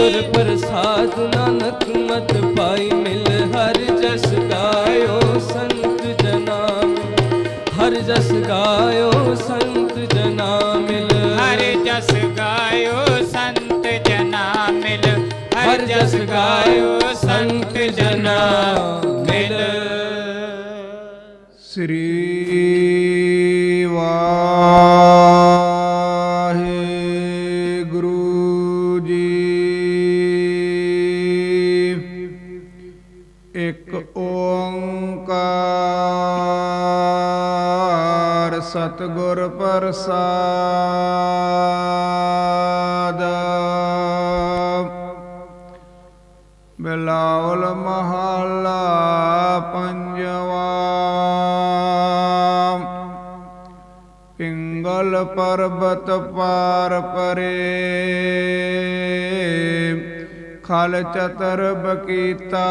ਗੁਰ ਪ੍ਰਸਾਦ ਨਾਨਕ ਮਤ ਪਾਈ ਮਿਲ ਹਰ ਜਸ ਗਾਇਓ ਸੰਤ ਜਨਾ ਮਿਲ ਹਰ ਜਸ ਗਾਇਓ ਸੰਤ ਜਨਾ ਮਿਲ। ਹਰ ਜਸ ਗਾਇਓ ਸੰਤ ਜਨਾ ਮਿਲ ਹਰ ਜਸ ਗਾਇਓ ਸੰਤ ਜਨਾ ਮਿਲ। ਸ੍ਰੀ ਵਾਹਿਗੁਰੂ। ਇੱਕ ਓੰਕਾਰ ਸਤਿਗੁਰ ਪ੍ਰਸਾਦ। ਬਿਲਾਵਲ ਮਹੱਲਾ ਪੰਜਵਾ। ਪਿੰਗਲ ਪਰਬਤ ਪਾਰ ਪਰੇ। ਖਲ ਚਤਰ ਬਕੀਤਾ।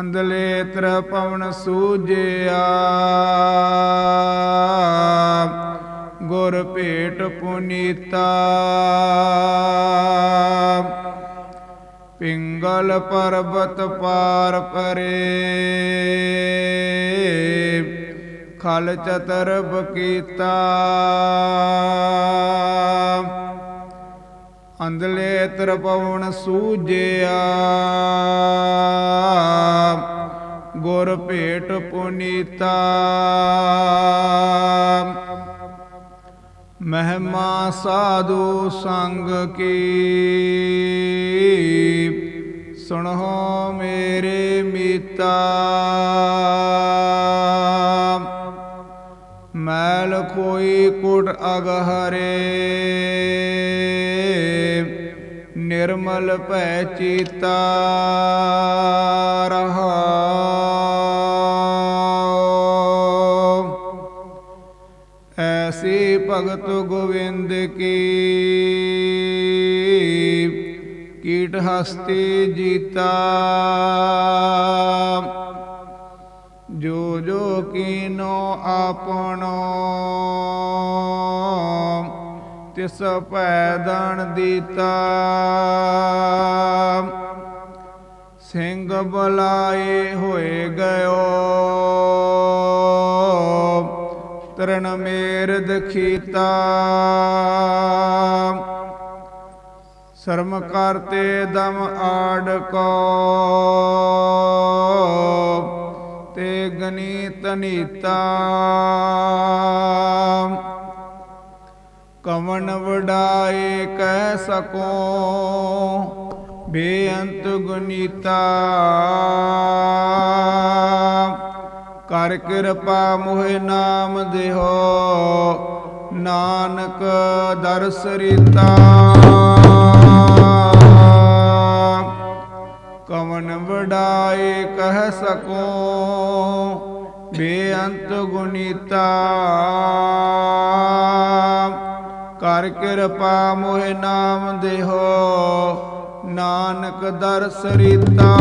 ਅੰਦਲੇ ਤਰ ਪਵਨ ਸੂਜਿਆ। ਗੁਰ ਭੇਟ ਪੁਨੀਤਾ। ਪਿੰਗਲ ਪਰਬਤ ਪਾਰ ਪਰੇ। ਖਲ ਚਤਰ ਬਕੀਤਾ। ਅੰਦਲੇ ਤਰ ਸੂਜਿਆ। ਗੁਰ ਭੇਟ ਪੁਨੀਤਾ। ਮਹਿਮਾ ਸਾਧੂ ਸੰਗ ਕੀ। ਸੁਣੋ ਮੇਰੇ ਮੀਤਾ। ਮੈਲ ਕੋਈ ਕੁਟ ਅਗਹਰੇ। ਨਿਰਮਲ ਭੈ ਚੀਤਾ ਰਹਾ। ਐਸੀ ਭਗਤ ਗੋਵਿੰਦ ਕੀ ਕੀਟ ਹਸਤੀ ਜੀਤਾ। ਜੋ ਜੋ ਕੀਨੋ ਆਪਣੋ ਤਿਸ ਭੈ ਦਣ ਦੀਤਾ। ਸਿੰਘ ਬੁਲਾਏ ਹੋਏ ਗਇਓ। ਤਰਨ ਮੇਰ ਦਖੀਤਾ ਸ਼ਰਮ ਕਰਤੇ ਦਮ ਆੜ ਕੋ। ਤੇ ਗਨੀ ਤਨੀਤਾ ਕਵਨ ਵਡਾਏ ਕਹਿ ਸਕੋ, ਬੇਅੰਤ ਗੁਨੀਤਾ। ਕਰ ਕਿਰਪਾ ਮੋਹਿ ਨਾਮ ਦੇਹੋ, ਨਾਨਕ ਦਰਸ ਰੀਤਾ। ਕਵਨ ਵਡਾਏ ਕਹਿ ਸਕੋ, ਬੇਅੰਤ ਗੁਨੀਤਾ। ਕਰ ਕਿਰਪਾ ਮੋਹਿ ਨਾਮ ਦੇਹੋ। ਨਾਨਕ ਦਰਸ ਰੀਤਾ